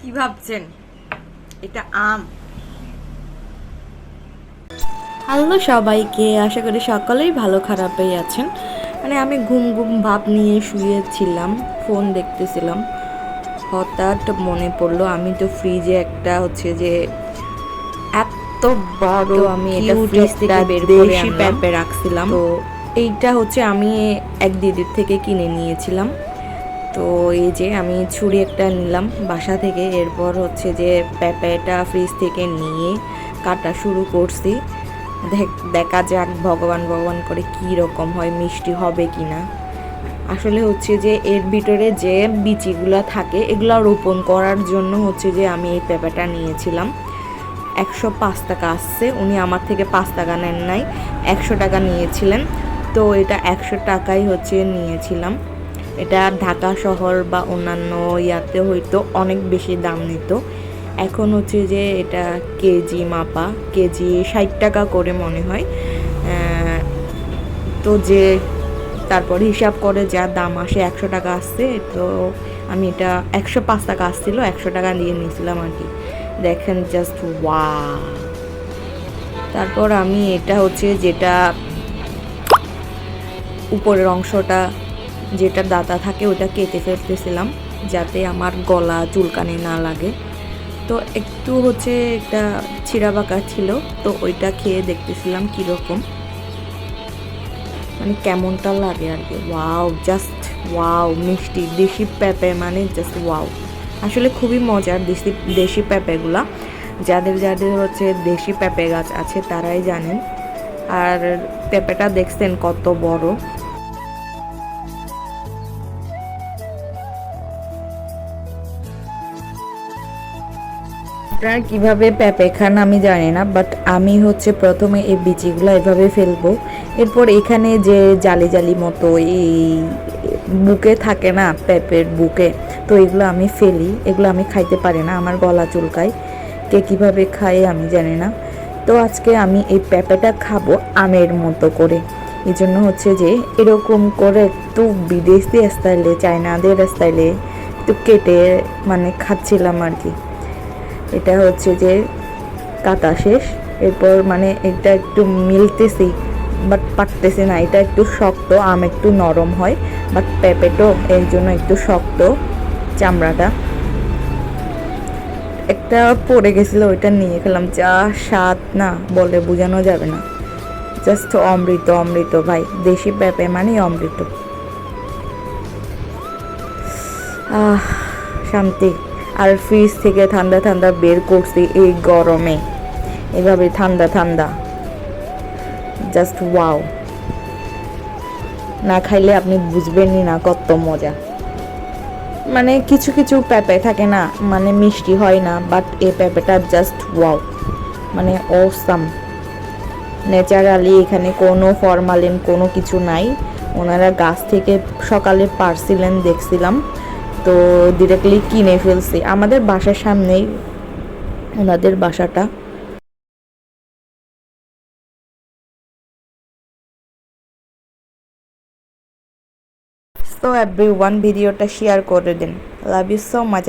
কি ভাবছেন? এটা আম। হ্যালো সবাইকে আশা করি সকলেই ভালো খারাপই আছেন। মানে আমি ঘুম ঘুম ভাব নিয়ে শুয়েছিলাম ফোন দেখতেছিলাম। হঠাৎ মনে পড়ল আমি তো ফ্রিজে একটা হচ্ছে যে এত বড় আমি এটা cute ফ্রিজ থেকে বের করে দেশি পেঁপে পেঁপে রাখছিলাম। তো এইটা হচ্ছে আমি এক দিদির থেকে কিনে নিয়েছিলাম। তো এই যে আমি ছুরি একটা নিলাম বাসা থেকে, এরপর হচ্ছে যে পেঁপেটা ফ্রিজ থেকে নিয়ে কাটা শুরু করছি। দেখ- দেখা যাক ভগবান ভগবান করে কি রকম হয়, মিষ্টি হবে কি না আসলে হচ্ছে যে এর ভিতরে যে বিচিগুলো থাকে, এগুলো রোপণ করার জন্য হচ্ছে যে আমি এই পেঁপেটা নিয়েছিলাম। একশো পাঁচ টাকা আসছে, উনি আমার থেকে পাঁচ টাকা নেন নাই, একশো টাকা নিয়েছিলেন। তো এটা একশো টাকাই হচ্ছে নিয়েছিলাম। এটা ঢাকা শহর বা অন্যান্য ইয়াতে হয়তো অনেক বেশি দাম নিত। এখন হচ্ছে যে এটা কেজি মাপা, কেজি ষাট টাকা করে মনে হয়। তো যে তারপর হিসাব করে যা দাম আসে একশো টাকা আসছে, তো আমি এটা একশো পাঁচ টাকা আসছিল, একশো টাকা দিয়ে নিয়েছিলাম আর কি। দেখেন জাস্ট ওয়া তারপর আমি এটা হচ্ছে যেটা উপরের অংশটা যেটা দাতা থাকে ওটা কেটে ফেলতেছিলাম যাতে আমার গলা, চুলকানি না লাগে। তো একটু হচ্ছে একটা ছিঁড়া বাঁকা ছিল, তো ওইটা খেয়ে দেখতেছিলাম কীরকম। মানে কেমনটা লাগে আর কি। ওয়াও, জাস্ট ওয়াও, মিষ্টি, দেশি পেঁপে মানে জাস্ট ওয়াও। আসলে খুবই মজার দেশি দেশি পেঁপেগুলা। যাদের যাদের হচ্ছে দেশি পেঁপে গাছ আছে তারাই জানেন। আর পেঁপেটা দেখছেন কত বড়। আপনারা কীভাবে পেঁপে খান আমি জানি না বাট আমি হচ্ছে প্রথমে এই বিচিগুলো এভাবে ফেলব। এরপর এখানে যে জালি জালি মতো এই বুকে থাকে না, পেঁপের বুকে, তো এগুলো আমি ফেলি। এগুলো আমি খাইতে পারি না, আমার গলা চুলকায়। কে কীভাবে খায় আমি জানি না। তো আজকে আমি এই পেঁপেটা খাব আমের মতো করে। এই জন্য হচ্ছে যে এরকম করে একটু বিদেশি স্টাইলে চায়নাদের স্টাইলে একটু কেটে মানে খাচ্ছিলাম আর কি। এটা হচ্ছে যে কাটা শেষ। এরপর মানে এটা একটু মিলতেছি বাট পাকতেছে না। এটা একটু শক্ত, আম একটু নরম হয় বাট পেঁপেটো, এর জন্য একটু শক্ত চামড়াটা। একটা পড়ে গেছিল, ওইটা নিয়ে খেলাম। যা স্বাদ না, বলে বোঝানো যাবে না। জাস্ট অমৃত অমৃত ভাই। দেশি পেঁপে মানে অমৃত। আহ, শান্তি। আর ফ্রিজ থেকে ঠান্ডা ঠান্ডা বের করছি এই গরমে। এভাবে ঠান্ডা ঠান্ডা। জাস্ট ওয়াও না খাইলে আপনি বুঝবেনই না কত মজা। মানে কিছু কিছু পেঁপে থাকে না মানে মিষ্টি হয় না বাট এই পেঁপেটা জাস্ট ওয়াও মানে ওসাম ন্যাচারালি এখানে কোনো ফরমালিন কোনো কিছু নাই। ওনারা গাছ থেকে সকালে পারছিলেন, দেখছিলাম। তো ডিরেক্টলি কিনে ফেলছি। আমাদের বাসার সামনেই ওনাদের বাসাটা। সো এভরি ওয়ান ভিডিওটা শেয়ার করে দিন। Love you so much